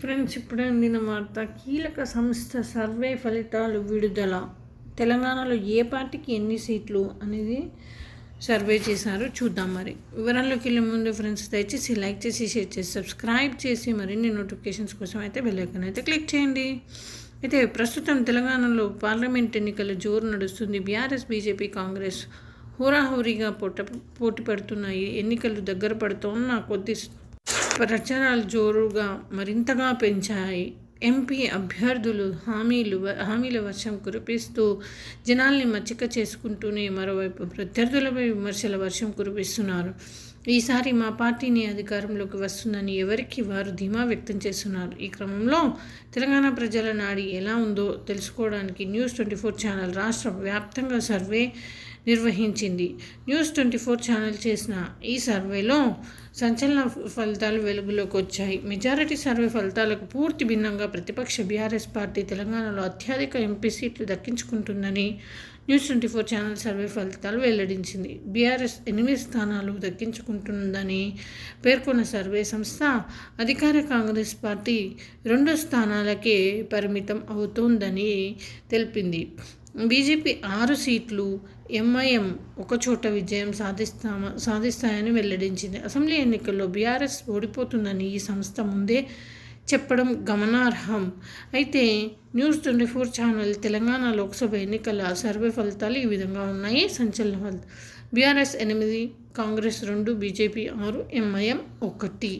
Friends ఇప్పుడే అందిన వార్త కీలక సంస్థ సర్వే ఫలితాలు విడుదల. తెలంగాణలో ఏ పార్టీకి ఎన్ని సీట్లు అనేది సర్వే చేశారో చూద్దాం మరి. వివరాల్లోకి వెళ్ళే ముందు ఫ్రెండ్స్ దయచేసి లైక్ చేసి షేర్ చేసి సబ్స్క్రైబ్ చేసి మరిన్ని నోటిఫికేషన్స్ కోసం అయితే బెల్లైకన్ అయితే క్లిక్ చేయండి. అయితే ప్రస్తుతం తెలంగాణలో పార్లమెంట్ ఎన్నికల జోరు నడుస్తుంది. బీఆర్ఎస్ బీజేపీ కాంగ్రెస్ హోరాహోరీగా పోట పోటీ పడుతున్నాయి. ఎన్నికలు దగ్గర పడుతున్న కొద్ది ప్రచారాలు జోరుగా మరింతగా పెంచాయి. ఎంపీ అభ్యర్థులు హామీలు హామీల వర్షం కురిపిస్తూ జనాల్ని మచ్చిక చేసుకుంటూనే మరోవైపు ప్రత్యర్థులపై విమర్శల వర్షం కురిపిస్తున్నారు. ఈసారి మా పార్టీని అధికారంలోకి వస్తుందని ఎవరికి వారు ధీమా వ్యక్తం చేస్తున్నారు. ఈ క్రమంలో తెలంగాణ ప్రజల నాడి ఎలా ఉందో తెలుసుకోవడానికి న్యూస్ ట్వంటీ ఫోర్ ఛానల్ రాష్ట్ర వ్యాప్తంగా సర్వే నిర్వహించింది. న్యూస్ ట్వంటీ ఫోర్ ఛానల్ చేసిన ఈ సర్వేలో సంచలన ఫలితాలు వెలుగులోకి వచ్చాయి. మెజారిటీ సర్వే ఫలితాలకు పూర్తి భిన్నంగా ప్రతిపక్ష బీఆర్ఎస్ పార్టీ తెలంగాణలో అత్యధిక ఎంపీ సీట్లు దక్కించుకుంటుందని news twenty four channel survey ఫలితాలు వెల్లడించింది. బీఆర్ఎస్ ఎనిమిది స్థానాలు ఉంటుందని పేర్కొన్న సర్వే సంస్థ అధికార కాంగ్రెస్ పార్టీ రెండు స్థానాలకే పరిమితం అవుతోందని తెలిపింది. బీజేపీ ఆరు సీట్లు ఎంఐఎం ఒకచోట విజయం సాధిస్తామ సాధిస్తాయని వెల్లడించింది. అసెంబ్లీ ఎన్నికల్లో బీఆర్ఎస్ ఓడిపోతుందని ఈ సంస్థ ముందే చెప్పడం గమనార్హం. అయితే news twenty four channel Telangana Lok Sabha ఎన్నికల సర్వే ఫలితాలు ఈ విధంగా ఉన్నాయి. సంచలన ఫలితాలు బీఆర్ఎస్ ఎనిమిది కాంగ్రెస్ రెండు బీజేపీ ఆరు ఎంఐఎం ఒకటి.